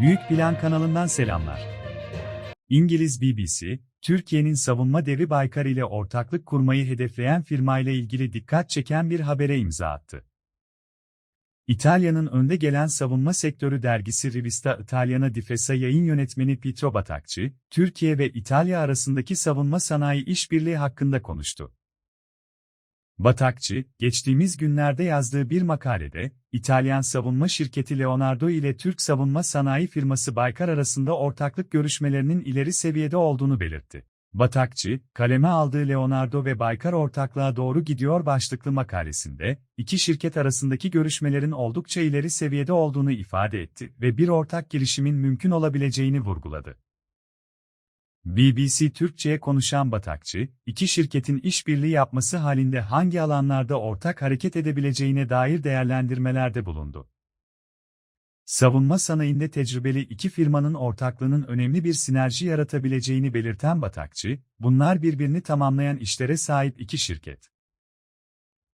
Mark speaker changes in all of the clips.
Speaker 1: Büyük Plan kanalından selamlar. İngiliz BBC, Türkiye'nin savunma devi Baykar ile ortaklık kurmayı hedefleyen firmayla ilgili dikkat çeken bir habere imza attı. İtalya'nın önde gelen savunma sektörü dergisi Rivista Italiana Difesa yayın yönetmeni Pietro Batakçı, Türkiye ve İtalya arasındaki savunma sanayi işbirliği hakkında konuştu. Batakçı, geçtiğimiz günlerde yazdığı bir makalede, İtalyan savunma şirketi Leonardo ile Türk savunma sanayi firması Baykar arasında ortaklık görüşmelerinin ileri seviyede olduğunu belirtti. Batakçı, kaleme aldığı Leonardo ve Baykar ortaklığa doğru gidiyor başlıklı makalesinde, iki şirket arasındaki görüşmelerin oldukça ileri seviyede olduğunu ifade etti ve bir ortak girişimin mümkün olabileceğini vurguladı. BBC Türkçe'ye konuşan Batakçı, iki şirketin işbirliği yapması halinde hangi alanlarda ortak hareket edebileceğine dair değerlendirmelerde bulundu. Savunma sanayinde tecrübeli iki firmanın ortaklığının önemli bir sinerji yaratabileceğini belirten Batakçı, bunlar birbirini tamamlayan işlere sahip iki şirket.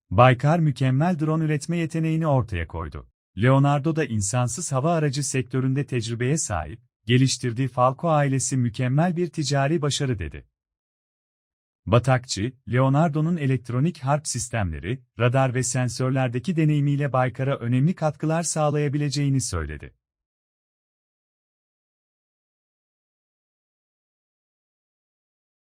Speaker 1: Baykar mükemmel drone üretme yeteneğini ortaya koydu. Leonardo da insansız hava aracı sektöründe tecrübeye sahip, geliştirdiği Falco ailesi mükemmel bir ticari başarı dedi. Batakçı, Leonardo'nun elektronik harp sistemleri, radar ve sensörlerdeki deneyimiyle Baykar'a önemli katkılar sağlayabileceğini söyledi.